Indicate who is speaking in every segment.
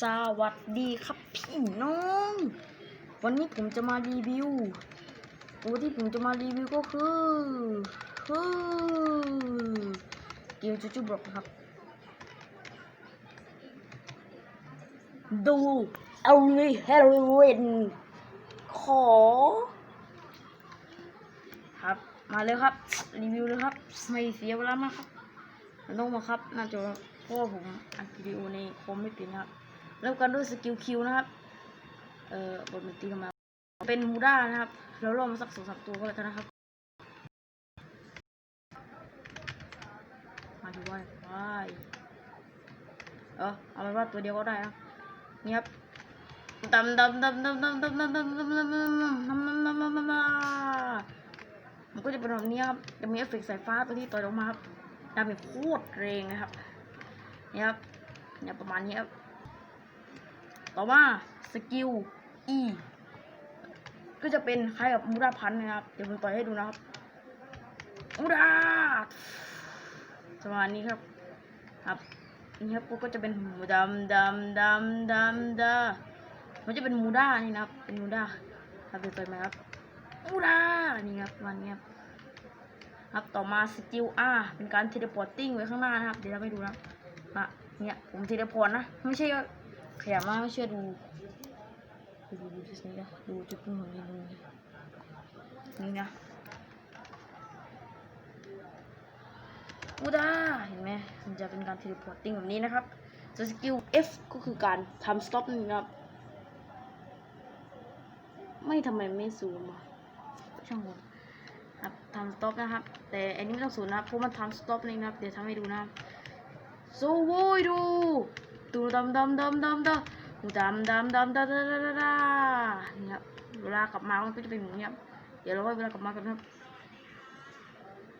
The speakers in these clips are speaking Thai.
Speaker 1: สวัสดีครับพี่น้อง วันนี้ผมจะมารีวิวตัวที่ผมจะมารีวิวก็คือคือเกมจูจูบล็อกครับ ดูเอาเลยเฮโรวีนขอ ครับมาเลยครับ รีวิวเลยครับไม่เสียเวลามากครับมันต้องมาครับน่าจะเพราะว่าผมอัดวิดีโอในคอมไม่เป็นครับ เริ่มกันด้วยสกิลคิวนะครับ เอ่อบทมันตีกันมา เป็นมูด้านะครับแล้วลองมาสักสองสามตัวก็แล้วกันนะครับ มาดูว่าว้ายเออเอาเป็นว่าตัวเดียวก็ได้นะนี่ครับดำดำดำดำดำดำดำดำดำดำดำดำดำดำดำดำมันก็จะเป็นแบบนี้ครับจะมีเอฟเฟกต์สายฟ้าตัวที่ต่อยออกมาครับดาเมจโคตรแรงนะครับนี่ครับเนี่ยประมาณนี้ครับ ต่อมาสกิล E ก็จะเป็นคล้ายกับมูราพันธ์นะครับ เดี๋ยวผมต่อยให้ดูนะครับมูราประมาณนี้ครับ ครับนี่ครับก็จะเป็นหมูดำดำดำดำดามันจะเป็นมูด้านี่นะครับ เป็นมูด้าครับเดี๋ยวต่อยไหมครับมูด้านี่ครับประมาณนี้ครับครับต่อมาสกิล R เป็นการเทเลพอร์ตติ้งไว้ข้างหน้านะครับ เดี๋ยวเราไปดูนะมาเนี่ยผมเทเลพอร์ตนะ ไม่ใช่ ขยับมาไม่เชื่อดูดูดูดูจุดนี้นะดูจุดนี้ของนี่ดูนี่นะอูดาเห็นไหมมันจะเป็นการเทเลพอร์ตติ้งแบบนี้นะครับส่วนสกิล F ก็คือการทำสต็อปนี่นะครับ ไม่ทำไมไม่ซูมอะช่างมันครับทำสต็อปนะครับ แต่อันนี้ไม่ต้องสูนนะครับเพราะมันทำสต็อปนี่นะครับ เดี๋ยวทำให้ดูนะครับโซโวยดู ตูดำดำดำดำดำตูดำดำดำดำดำดำดำดำนี่ครับเวลากลับมามันก็จะเป็นอย่างนี้ครับเดี๋ยวเราไว้เวลากลับมากันนะครับ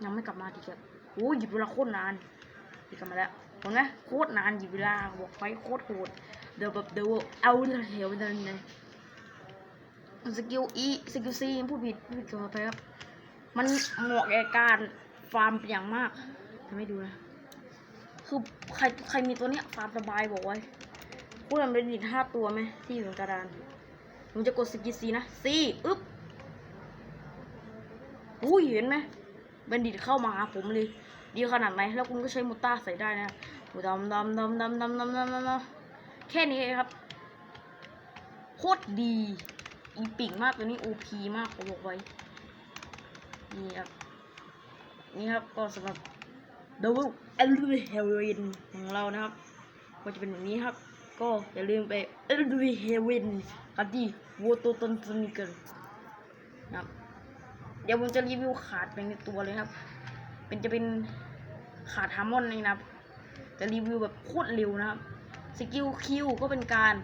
Speaker 1: ยังไม่กลับมาดีครับโอ้ยหยิบเวลาโคตรนานดีกลับมาแล้วเห็นไหมโคตรนานหยิบเวลาบอกไฟโคตรโหดเดี๋ยวแบบเดี๋ยวเอาเลยเหวเลยเลยสกิลอีสกิลซีพูดผิดพูดผิดขอไปครับ มันเหมาะแก่การฟาร์มเป็นอย่างมากทำให้ดูนะ คือใครใครมีตัวเนี้ยฟาร์มสบายบอกไว้พูดมันเป็นดิห้าตัวไหมที่อยู่ในกระดานผมจะกดสกิลซีนะซีอึ๊บอุ้ยเห็นไหมบันดิตเข้ามาหาผมเลย ดีขนาดไหน แล้วคุณก็ใช้มูต้าใส่ได้นะโอ้ดำดำดำดำดำดำดำดำแค่นี้เองครับ โคตรดี อีปิ่งมากตัวนี้โอพีมากผมบอกไว้ นี่ครับ นี่ครับ ก็สำหรับ Double e l v e r i n ของเรานะครับก็จะเป็นแบบนี้ครับ ก็อย่าลืมไป e l v e r i n กันที่วัวตัวตนสนิเกิลนะครับเดี๋ยวผมจะรีวิวขาดเป็นในตัวเลยครับ เป็นจะเป็นขาดฮาร์มอนนี่นะครับ จะรีวิวแบบโคตรเร็วนะครับ สกิลคิวก็เป็นการ